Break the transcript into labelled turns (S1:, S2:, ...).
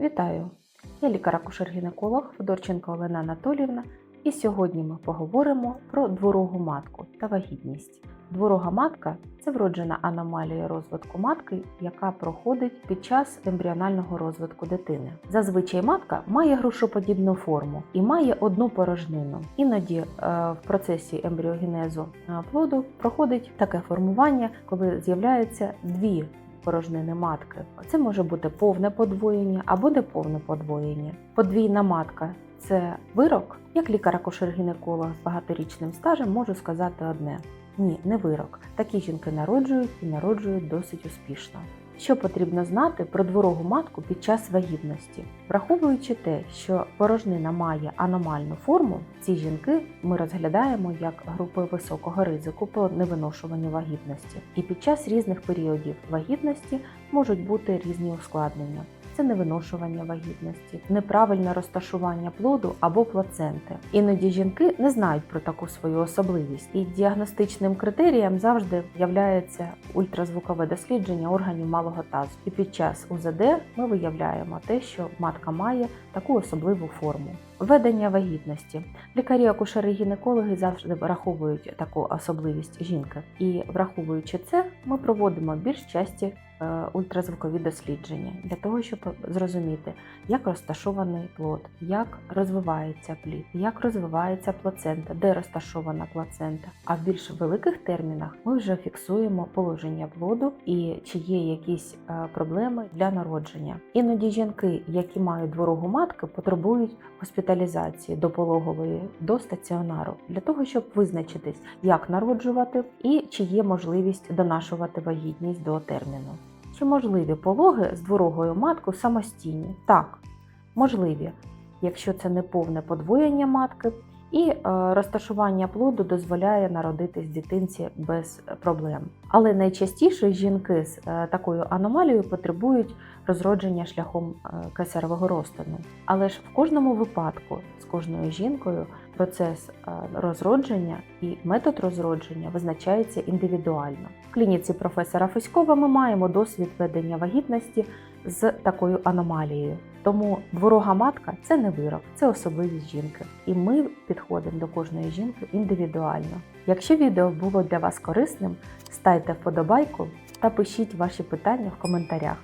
S1: Вітаю! Я лікар-акушер-гінеколог Федорченко Олена Анатоліївна, і сьогодні ми поговоримо про дворогу матку та вагітність. Дворога матка це вроджена аномалія розвитку матки, яка проходить під час ембріонального розвитку дитини. Зазвичай матка має грушоподібну форму і має одну порожнину. Іноді е, в процесі ембріогенезу е, плоду проходить таке формування, коли з'являються дві порожнини матки. Це може бути повне подвоєння або неповне подвоєння. Подвійна матка це вирок. Як лікар-акушер-гінеколог з багаторічним стажем можу сказати одне: ні, не вирок. Такі жінки народжують і народжують досить успішно. Що потрібно знати про дворогу матку під час вагітності, враховуючи те, що порожнина має аномальну форму, ці жінки ми розглядаємо як групи високого ризику по невиношуванню вагітності, і під час різних періодів вагітності можуть бути різні ускладнення. Це невиношування вагітності, неправильне розташування плоду або плаценти. Іноді жінки не знають про таку свою особливість, і діагностичним критерієм завжди являється ультразвукове дослідження органів малого тазу. І під час УЗД ми виявляємо те, що матка має таку особливу форму. Ведення вагітності. Лікарі, акушери, гінекологи завжди враховують таку особливість жінки. І враховуючи це, ми проводимо більш часті е, ультразвукові дослідження для того, щоб зрозуміти, як розташований плод, як розвивається плід, як розвивається плацента, де розташована плацента. А в більш великих термінах ми вже фіксуємо положення плоду і чи є якісь е, проблеми для народження. Іноді жінки, які мають дворогу матки, потребують госпіталізації до пологової до стаціонару для того, щоб визначитись, як народжувати і чи є можливість донашувати вагітність до терміну. Чи можливі пологи з дворогою матку самостійні? Так, можливі, якщо це не повне подвоєння матки, і е, розташування плоду дозволяє народитись дитинці без проблем. Але найчастіше жінки з е, такою аномалією потребують розродження шляхом е, кесаревого розтину. Але ж в кожному випадку з кожною жінкою процес розродження і метод розродження визначається індивідуально. В клініці професора Феськова ми маємо досвід ведення вагітності з такою аномалією. Тому дворога матка це не вирок, це особливість жінки. І ми підходимо до кожної жінки індивідуально. Якщо відео було для вас корисним, ставте вподобайку та пишіть ваші питання в коментарях.